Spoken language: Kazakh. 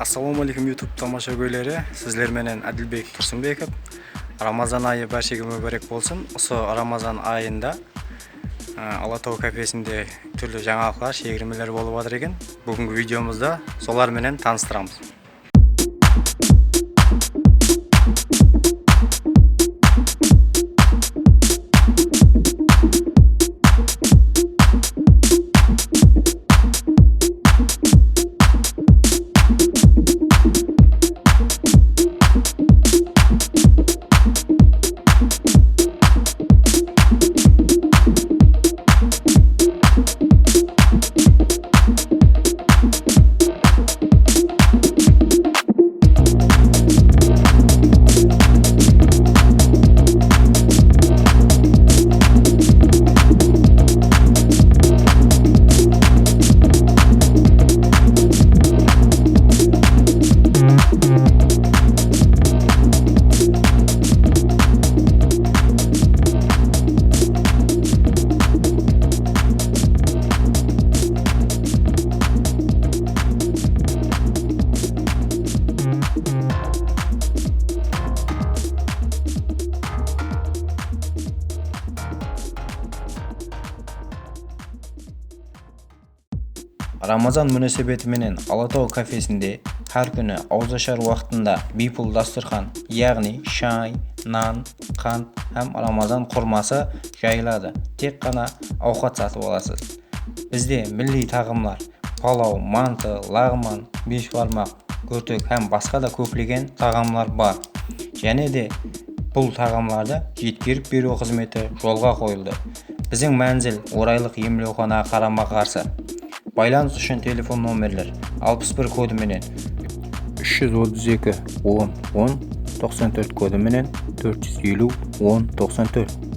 ассалаумағалейкум ютуб тамашагөйлері сіздер менен әділбек тұрсынбеков. Рамазан айы баршаға мүбәрек болсын. Осы рамазан айында ә, алатау кафесінде түрлі жаңалықтар шегірмелер болып жатыр екен. Бүгінгі видеомызда соларменен таныстырамыз. Рамазан мүнәсәбетіменен алатау кафесінде әр күні ауызашар уақытында бейпұл дастархан яғни шай нан қант һәм рамазан құрмасы жайылады. Тек қана ауқат сатып аласыз. Бізде милли тағамлар палау манты лағман бешбармақ көртек һәм басқа да көптеген тағамлар бар. Және де бұл тағамларды жеткеріп беру қызметі жолға қойылды. Біздің мәнзіл орайлық емдеухана қарама қарсы. Байланыс үшін телефон номерлер 61 кодыменен 332 10 10 94 кодыменен 450 10 94